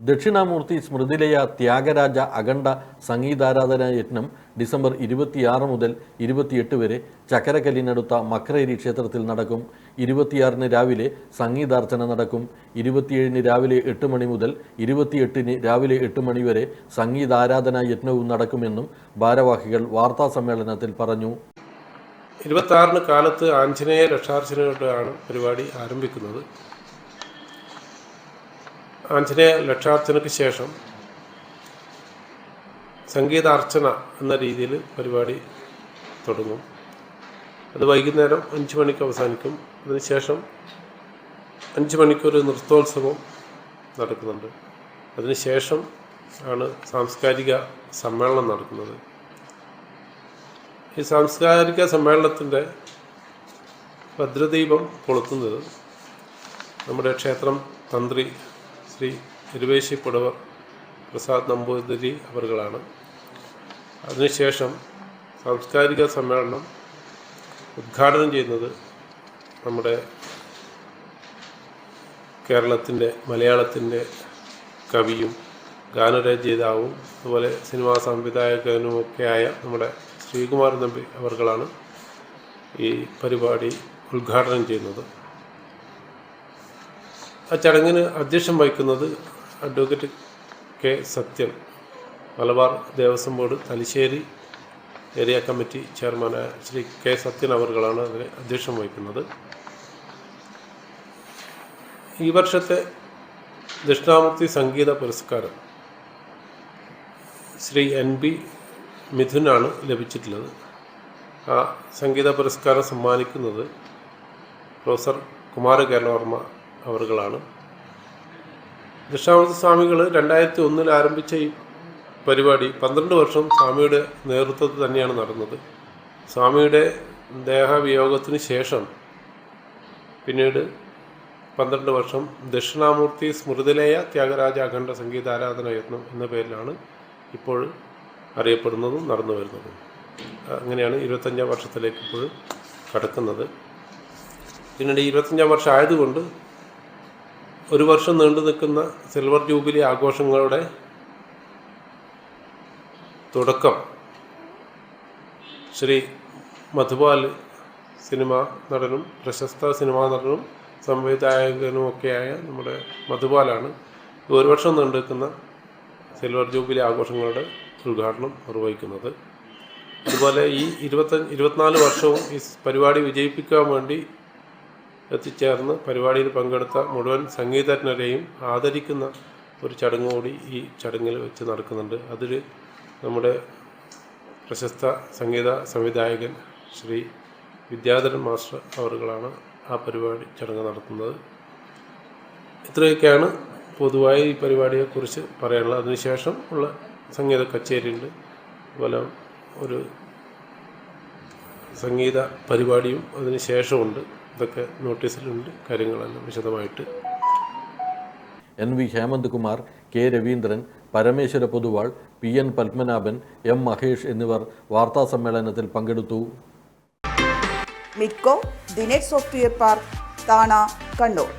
ദക്ഷിണാമൂർത്തി സ്മൃതിലയ ത്യാഗരാജ അഖണ്ഡ സംഗീതാരാധന യജ്ഞം ഡിസംബർ ഇരുപത്തിയാറ് മുതൽ ഇരുപത്തിയെട്ട് വരെ ചക്കരക്കല്ലിനടുത്ത മക്രേരി ക്ഷേത്രത്തിൽ നടക്കും. ഇരുപത്തിയാറിന് രാവിലെ സംഗീതാർച്ചന നടക്കും. ഇരുപത്തിയേഴിന് രാവിലെ എട്ട് മണി മുതൽ ഇരുപത്തിയെട്ടിന് രാവിലെ എട്ട് മണി വരെ സംഗീതാരാധന യജ്ഞവും നടക്കുമെന്നും ഭാരവാഹികൾ വാർത്താ സമ്മേളനത്തിൽ പറഞ്ഞു. ഇരുപത്തി ആറിന് കാലത്ത് ആഞ്ജനേയ രക്ഷാർച്ചനയോടെയാണ് പരിപാടി ആരംഭിക്കുന്നത്. ആഞ്ജനേയ ലക്ഷാർച്ചനയ്ക്ക് ശേഷം സംഗീതാർച്ചന എന്ന രീതിയിൽ പരിപാടി തുടങ്ങും. അത് വൈകുന്നേരം അഞ്ച് മണിക്ക് അവസാനിക്കും. അതിനുശേഷം അഞ്ച് മണിക്കൊരു നൃത്തോത്സവം നടക്കുന്നുണ്ട്. അതിനുശേഷം ആണ് സാംസ്കാരിക സമ്മേളനം നടക്കുന്നത്. ഈ സാംസ്കാരിക സമ്മേളനത്തിന്റെ ഭദ്രദീപം കൊളുത്തുന്നത് നമ്മുടെ ക്ഷേത്രം തന്ത്രി ശ്രീ ഇരുവേശി പുടവർ പ്രസാദ് നമ്പൂതിരി അവർകളാണ് അതിനുശേഷം സാംസ്കാരിക സമ്മേളനം ഉദ്ഘാടനം ചെയ്യുന്നത് നമ്മുടെ കേരളത്തിന്റെ മലയാളത്തിന്റെ കവിയും ഗാനരചയിതാവും അതുപോലെ സിനിമാ സംവിധായകനുമൊക്കെയായ നമ്മുടെ ശ്രീകുമാർ നമ്പി അവർകളാണ് ഈ പരിപാടി ഉദ്ഘാടനം ചെയ്യുന്നത്. ആ ചടങ്ങിന് അധ്യക്ഷം വഹിക്കുന്നത് advocate K Sathyan Malabar Devaswom board Thalassery area committee ചെയർമാനായ ശ്രീ കെ സത്യൻ അവർകളാണ് അതിന് അധ്യക്ഷം വഹിക്കുന്നത്. ഈ വർഷത്തെ ദക്ഷിണാമൂർത്തി സംഗീത പുരസ്കാരം ശ്രീ എൻ ബി മിഥുനാണ് ലഭിച്ചിട്ടുള്ളത്. ആ സംഗീത പുരസ്കാരം സമ്മാനിക്കുന്നത് പ്രൊഫസർ കുമാര കുമാരകേരളവർമ്മ അവർകളാണ് ദക്ഷിണാമൂർത്തി സ്വാമികൾ രണ്ടായിരത്തി ഒന്നിൽ ആരംഭിച്ച ഈ പരിപാടി പന്ത്രണ്ട് വർഷം സ്വാമിയുടെ നേതൃത്വത്തിൽ തന്നെയാണ് നടന്നത്. സ്വാമിയുടെ ദേഹവിയോഗത്തിന് ശേഷം പിന്നീട് പന്ത്രണ്ട് വർഷം ദക്ഷിണാമൂർത്തി സ്മൃതിലേയ ത്യാഗരാജ അഖണ്ഡ സംഗീതാരാധന യത്നം എന്ന പേരിലാണ് ഇപ്പോൾ അറിയപ്പെടുന്നതും നടന്നു വരുന്നതും. അങ്ങനെയാണ് ഇരുപത്തഞ്ചാം വർഷത്തിലേക്ക് ഇപ്പോൾ കടക്കുന്നത്. പിന്നീട് ഇരുപത്തഞ്ചാം വർഷം ആയതുകൊണ്ട് ഒരു വർഷം നീണ്ടു നിൽക്കുന്ന സിൽവർ ജൂബിലി ആഘോഷങ്ങളുടെ തുടക്കം ശ്രീ മധുപാൽ സിനിമാ നടനും പ്രശസ്ത സിനിമാ നടനും സംവിധായകനുമൊക്കെയായ നമ്മുടെ മധുപാലാണ് ഒരു വർഷം നീണ്ടു നിൽക്കുന്ന സിൽവർ ജൂബിലി ആഘോഷങ്ങളുടെ ഉദ്ഘാടനം നിർവഹിക്കുന്നത്. അതുപോലെ ഈ ഇരുപത്തഞ്ച് ഇരുപത്തിനാല് വർഷവും ഈ പരിപാടി വിജയിപ്പിക്കാൻ വേണ്ടി എത്തിച്ചേർന്ന് പരിപാടിയിൽ പങ്കെടുത്ത മുഴുവൻ സംഗീതജ്ഞരെയും ആദരിക്കുന്ന ഒരു ചടങ്ങ് കൂടി ഈ ചടങ്ങിൽ വെച്ച് നടക്കുന്നുണ്ട്. അതിൽ നമ്മുടെ പ്രശസ്ത സംഗീത സംവിധായകൻ ശ്രീ വിദ്യാധരൻ മാസ്റ്റർ അവറുകളാണ് ആ പരിപാടി ചടങ്ങ് നടത്തുന്നത്. ഇത്രയൊക്കെയാണ് പൊതുവായി ഈ പരിപാടിയെക്കുറിച്ച് പറയാനുള്ളത്. അതിനുശേഷം ഉള്ള സംഗീത കച്ചേരിയുണ്ട്. അതുപോലെ ഒരു സംഗീത പരിപാടിയും അതിന് ശേഷമുണ്ട്. ഇതൊക്കെ നോട്ടീസിലുണ്ട് കാര്യങ്ങളെല്ലാം വിശദമായിട്ട്. N V Hemanth Kumar K Raveendran Parameswara Poduval P N Padmanabhan M Mahesh എന്നിവർ വാർത്താ സമ്മേളനത്തിൽ പങ്കെടുത്തു. മിക്കോ ദിനേഷ് സോഫ്റ്റ്വെയർ പാർക്ക് താണ കണ്ണൂർ.